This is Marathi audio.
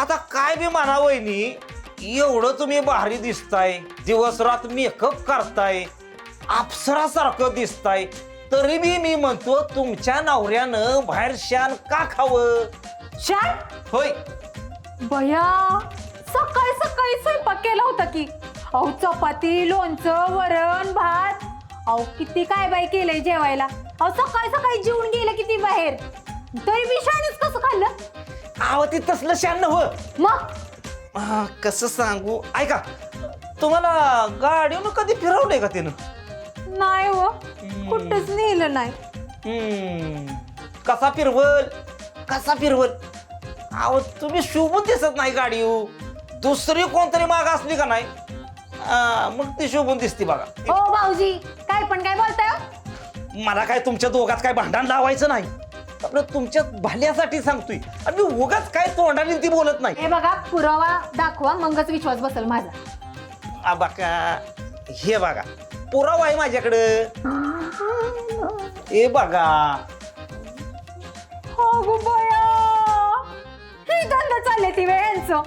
आता काय बी म्हणा वहिनी एवढं तुम्ही भारी दिसताय दिवस रात मेकअप करताय अप्सरासारखं दिसताय तरी बी मी म्हणतो तुमच्या नवऱ्यानं बाहेर शान का खावं? शान? होय. बया सकाळी सकाळी स्वयंपाक केला होता की. अहो चपाती लोणचं वरण भात. अहो किती काय बाई केलंय जेवायला. अहो सकाळी सकाळी जेवून गेलं किती बाहेर. तरी बी शाणच कसं खाल्लं? आव ते तसलं शान नव्ह मग? हा, कसं सांगू? ऐका तुम्हाला गाडीनं कधी फिरवलंय का त्यानं? नाही हो कुठंच नेलं नाही. हम्म, कसा फिरवल? कसा फिरवल? अहो तुम्ही शोभून दिसत नाही गाडी हो. दुसरी कोणतरी माग असली का नाही? मग ती शोभून दिसते बघा. ओ भाऊजी काय पण काय बोलताय हो? मला काय तुमच्या दोघात काय भांडण लावायचं नाही. आपलं तुमच्या भाल्यासाठी सांगतोय. आणि मी उगाच काय तोंडाने ती बोलत नाही. हे बघा पुरावा दाखवा मगच विश्वास बसेल माझा. आ, बघा हे बघा पुरावा आहे माझ्याकडं. हे बघा. हो गो बया ही धंदा चालले ती वेळांचं.